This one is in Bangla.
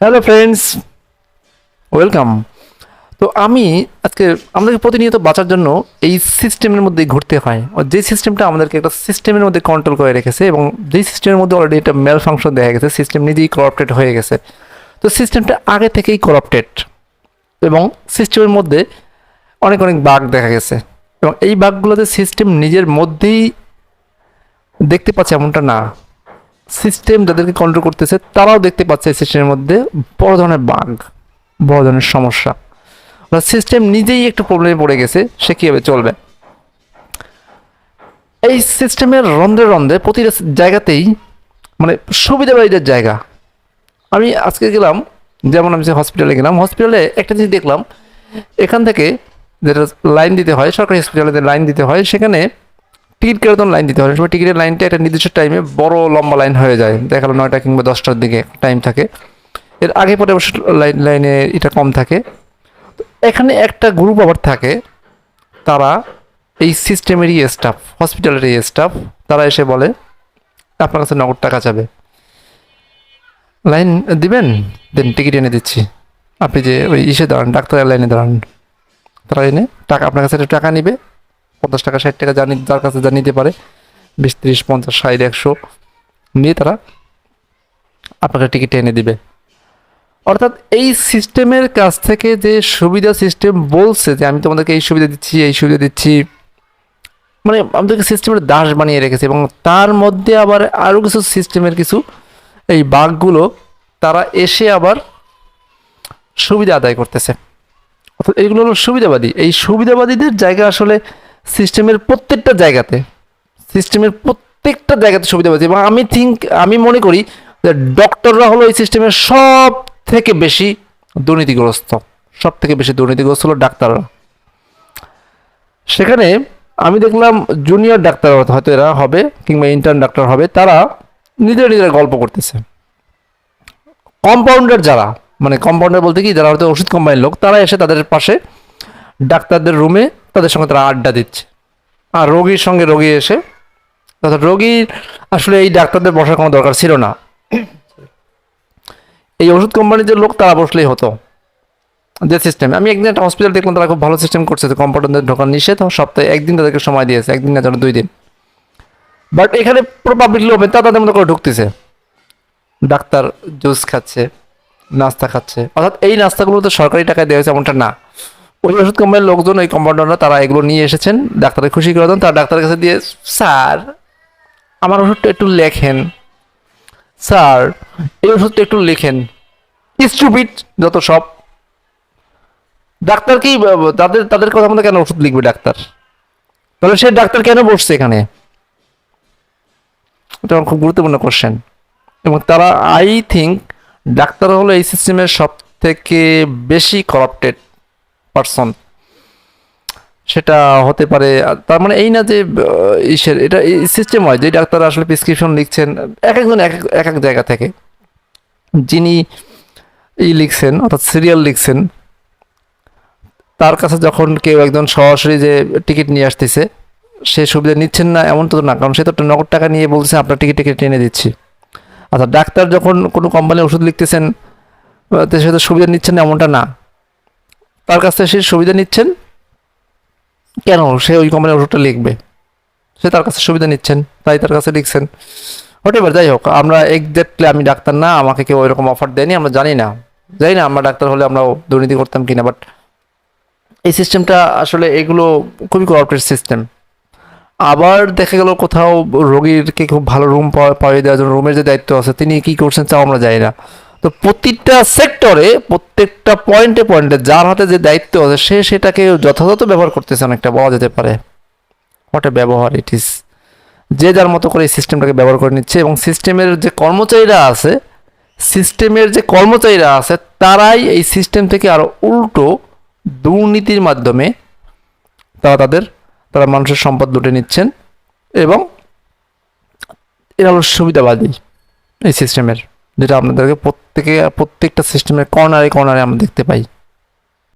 হ্যালো ফ্রেন্ডস ওয়েলকাম তো আমি আজকে আমাদেরকে প্রতিনিয়ত বাঁচার জন্য এই সিস্টেমের মধ্যেই ঘুরতে হয়। যে সিস্টেমটা আমাদেরকে একটা সিস্টেমের মধ্যে কন্ট্রোল করে রেখেছে এবং যেই সিস্টেমের মধ্যে অলরেডি একটা মেল ফাংশন দেখা গেছে সিস্টেম নিজেই করাপ্টেড হয়ে গেছে। তো সিস্টেমটা আগে থেকেই করাপ্টেড এবং সিস্টেমের মধ্যে অনেক অনেক বাগ দেখা গেছে। এবং এই বাঘগুলোতে সিস্টেম নিজের মধ্যেই দেখতে পাচ্ছে এমনটা না। সিস্টেম যাদেরকে কন্ট্রোল করতেছে, তারাও দেখতে পাচ্ছে এই সিস্টেমের মধ্যে বড় ধরনের বাঘ বড় ধরনের সমস্যা। সিস্টেম নিজেই একটু প্রবলেমে পড়ে গেছে, সে কীভাবে চলবে? এই সিস্টেমের রন্ধে রন্ধে প্রতিটা জায়গাতেই মানে সুবিধাবাদীদের জায়গা। আমি আজকে গেলাম, যেমন আমি যে হসপিটালে গেলাম হসপিটালে একটা জিনিস দেখলাম, এখান থেকে যেটা লাইন দিতে হয়, সরকারি হসপিটালে লাইন দিতে হয়, সেখানে টিকিট কেটে তখন লাইন দিতে হয়। সময় টিকিটের লাইনটা একটা নির্দিষ্ট টাইমে বড় লম্বা লাইন হয়ে যায়। দেখাল নয়টা কিংবা দশটার দিকে টাইম থাকে। এর আগে পরে অবশ্য লাইন লাইনে এটা কম থাকে। এখানে একটা গ্রুপ আবার থাকে, তারা এই সিস্টেমেরই স্টাফ হসপিটালেরই স্টাফ তারা এসে বলে, আপনার কাছে নগদ টাকা যাবে। লাইন দিবেন? দেন টিকিট এনে দিচ্ছি। আপনি যে ওই ইসে দাঁড়ান ডাক্তারের লাইনে দাঁড়ান। তারা এনে টাকা, আপনার কাছে টাকা নিবে। পঞ্চাশ টাকা, ষাট টাকা জানি যার কাছে যা নিতে পারে, বিশ, তিরিশ, পঞ্চাশ, ষাট, একশো নিয়ে তারা আপনাকে টিকিট এনে দিবে। অর্থাৎ এই সিস্টেমের কাছ থেকে যে সুবিধা সিস্টেম বলছে যে আমি তোমাদেরকে এই সুবিধা দিচ্ছি, এই সুবিধা দিচ্ছি মানে আমাদেরকে সিস্টেমের দাস বানিয়ে রেখেছে এবং তার মধ্যে আবার আরও কিছু সিস্টেমের কিছু এই বাঘগুলো তারা এসে আবার সুবিধা আদায় করতেছে। অর্থাৎ এইগুলো হলো সুবিধাবাদী। এই সুবিধাবাদীদের জায়গা আসলে সিস্টেমের প্রত্যেকটা জায়গাতে, সিস্টেমের প্রত্যেকটা জায়গাতে সুবিধাবাদী এবং আমি থিঙ্ক আমি মনে করি যে ডক্টররা হলো এই সিস্টেমের সব থেকে বেশি দুর্নীতিগ্রস্ত সব থেকে বেশি দুর্নীতিগ্রস্ত হলো ডাক্তাররা। সেখানে আমি দেখলাম জুনিয়র ডাক্তার হয়তো এরা হবে কিংবা ইন্টার্ন ডাক্তার হবে, তারা নিজেরা নিজেরা গল্প করতেছে। কম্পাউন্ডার যারা মানে কম্পাউন্ডার বলতে কি, যারা হয়তো ওষুধ কোম্পানির লোক, তারা এসে তাদের পাশে ডাক্তারদের রুমে তাদের সঙ্গে তারা আড্ডা দিচ্ছে। আর রোগীর সঙ্গে রোগী এসে, অর্থাৎ রোগীর আসলে এই ডাক্তারদের বসার কোনো দরকার ছিল না। এই ওষুধ কোম্পানির যে লোক, তারা বসলেই হতো। যে সিস্টেম আমি একদিন একটা হসপিটাল দেখলাম, তারা খুব ভালো সিস্টেম করছে কম্পাউন্ডারদের ঢোকার নিষেধ সপ্তাহে একদিন তাদেরকে সময় দিয়েছে, একদিন না যেন দুই দিন। বাট এখানে পুরো লোক তা তাদের মতো করে ঢুকতেছে। ডাক্তার জুস খাচ্ছে, নাস্তা খাচ্ছে। অর্থাৎ এই নাস্তাগুলো তো সরকারি টাকায় দেওয়া হয়েছে এমনটা না। ওই ওষুধ কোম্পানির লোকজন ওই কম্পাউন্ডাররা তারা এগুলো নিয়ে এসেছেন ডাক্তারের খুশি করে দেন। তার ডাক্তারের কাছে দিয়ে, স্যার, আমার ওষুধটা একটু লেখেন। স্যার, এই ওষুধটা একটু লেখেন। স্টুপিড যত সব। ডাক্তার কি তাদের তাদের কথা মতো কেন ওষুধ লিখবে ডাক্তার? তাহলে সে ডাক্তার কেন বসছে এখানে? এটা খুব গুরুত্বপূর্ণ কোশ্চেন এবং তারা আই থিঙ্ক ডাক্তার হলো এই সিস্টেমের সব থেকে বেশি করাপ্টেড পারসন সেটা হতে পারে তার মানে এই না যে ইসের, এটা সিস্টেম হয় যে ডাক্তার আসলে প্রেসক্রিপশন লিখছেন, এক একজন এক এক- জায়গা থেকে। যিনি ই লিখছেন, অর্থাৎ সিরিয়াল লিখছেন, তার কাছে যখন কেউ একজন সরাসরি যে টিকিট নিয়ে আসতেছে, সে সুবিধা নিচ্ছেন না, এমন তো না, কারণ সে তো একটা নগদ টাকা নিয়ে বলছে আপনার টিকিট টিকিট এনে দিচ্ছি। আচ্ছা ডাক্তার যখন কোনো কোম্পানি ওষুধ লিখতেছেন সে তো সুবিধা নিচ্ছেন না, এমনটা না। তার কাছ থেকে সে সুবিধা নিচ্ছেন? কেন? সে ওই কোম্পানির ওষুধটা লিখবে। সে তার কাছে সুবিধা নিচ্ছেন, তাই তার কাছে লিখছেন। পারে যাই হোক, আমরা এক্সাক্টলি আমি ডাক্তার না, আমাকে কেউ ওইরকম অফার দেয়নি, আমরা জানি না। জানি না আমরা ডাক্তার হলে আমরা দুর্নীতি করতাম কিনা বাট এই সিস্টেমটা আসলে এগুলো খুবই কর্পোরেট সিস্টেম আবার দেখা গেল কোথাও রোগীরকে খুব ভালো রুম পাওয়া দেওয়ার জন্য রুমের যে দায়িত্ব আছে, তিনি কি করছেন, তাও আমরা জানি না। তো প্রতিটা সেক্টরে প্রত্যেকটা পয়েন্টে পয়েন্টে যার হাতে যে দায়িত্ব আছে, সে সেটাকে যথাযথ ব্যবহার করতেছে অনেকটা, বলা যেতে পারে। হোয়াট এ ব্যবহার ইট ইস যে যার মতো করে এই সিস্টেমটাকে ব্যবহার করে নিচ্ছে এবং সিস্টেমের যে কর্মচারীরা আছে সিস্টেমের যে কর্মচারীরা আছে, তারাই এই সিস্টেম থেকে আরও উল্টো দুর্নীতির মাধ্যমে তারা তাদের, তারা মানুষের সম্পদ লুটে নিচ্ছেন এবং এরা হলো সুবিধাবাদী এই সিস্টেমের যেটা আপনাদেরকে প্রত্যেকে প্রত্যেকটা সিস্টেমের কর্নারে কর্নারে আমরা দেখতে পাই।